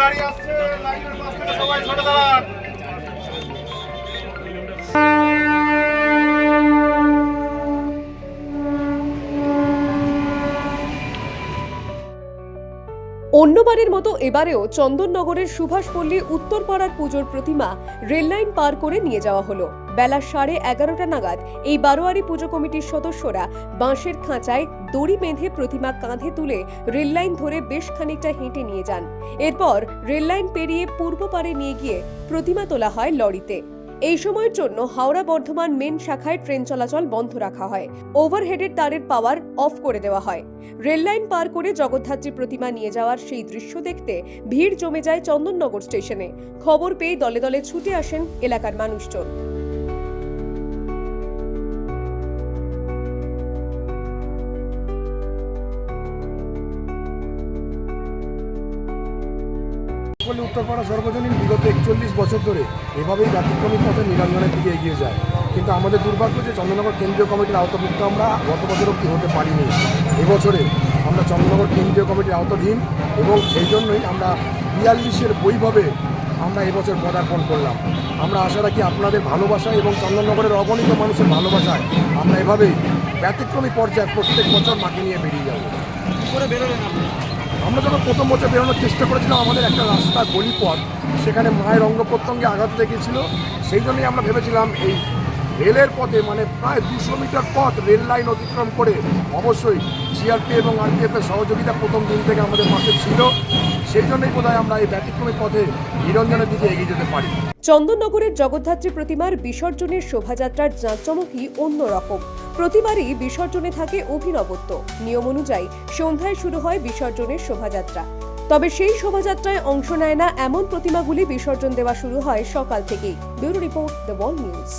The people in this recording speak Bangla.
গাড়ি আসছে লাইনের পাশ থেকে সবাই ছোট দাঁড়ান। অন্যবারের মতো এবারেও চন্দননগরের সুভাষপল্লী উত্তরপাড়ার পুজোর প্রতিমা রেললাইন পার করে নিয়ে যাওয়া হলো। বেলা সাড়ে এগারোটা নাগাদ এই বারোয়ারি পুজো কমিটির সদস্যরা বাঁশের খাঁচায় দড়ি বেঁধে প্রতিমা কাঁধে তুলে রেললাইন ধরে বেশ খানিকটা হেঁটে নিয়ে যান। এরপর রেললাইন পেরিয়ে পূর্ব পারে নিয়ে গিয়ে প্রতিমা তোলা হয় লরিতে। এই সময়ের জন্য হাওড়া বর্ধমান মেন শাখায় ট্রেন চলাচল বন্ধ রাখা হয়। ওভারহেডের তারের পাওয়ার অফ করে দেওয়া হয়। রেললাইন পার করে জগদ্ধাত্রী প্রতিমা নিয়ে যাওয়ার সেই দৃশ্য দেখতে ভিড় জমে যায় চন্দননগর স্টেশনে। খবর পেয়ে দলে দলে ছুটে আসেন এলাকার মানুষজন। সকলে উত্তরপাড়া সর্বজনীন বিগত একচল্লিশ বছর ধরে এভাবেই ব্যতিক্রমী পথে নিরঞ্জনের দিকে এগিয়ে যায়। কিন্তু আমাদের দুর্ভাগ্য যে চন্দ্রনগর কেন্দ্রীয় কমিটির আওতাভুক্ত আমরা গত বছর অব্দি হতে পারিনি। এবছরে আমরা চন্দ্রনগর কেন্দ্রীয় কমিটির আওতাধীন এবং সেই জন্যই আমরা বিয়াল্লিশের বৈভবে আমরা এবছর পদার্পণ করলাম। আমরা আশা রাখি আপনাদের ভালোবাসা এবং চন্দননগরের অগণিত মানুষের ভালোবাসায় আমরা এভাবেই ব্যতিক্রমী পর্যায়ে প্রত্যেক বছর মাকে নিয়ে বেরিয়ে যাব। আমরা যখন প্রথম বছর বেরোনোর চেষ্টা করেছিলাম, আমাদের একটা রাস্তা গলিপথ সেখানে মায়ের অঙ্গ প্রত্যঙ্গে আঘাত লেগেছিল। সেই জন্যই আমরা ভেবেছিলাম এই রেলের পথে মানে প্রায় দুশো মিটার পথ রেল লাইন অতিক্রম করে অবশ্যই জিআরপি এবং আরপিএফ এর সহযোগিতা প্রথম দিন থেকে আমাদের পাশে ছিল। সেই জন্যই বোধহয় আমরা এই ব্যতিক্রমী পথে নিরঞ্জনের দিকে এগিয়ে যেতে পারি। চন্দননগরের জগদ্ধাত্রী প্রতিমার বিসর্জনের শোভাযাত্রার জাঁকজমকই অন্যরকম। প্রতিবারই বিসর্জনে থাকে অভিনবত্ব। নিয়ম অনুযায়ী সন্ধ্যায় শুরু হয় বিসর্জনের শোভাযাত্রা। তবে সেই শোভাযাত্রায় অংশ নেয় না এমন প্রতিমাগুলি বিসর্জন দেওয়া শুরু হয় সকাল থেকেই। Bureau report The Wall News.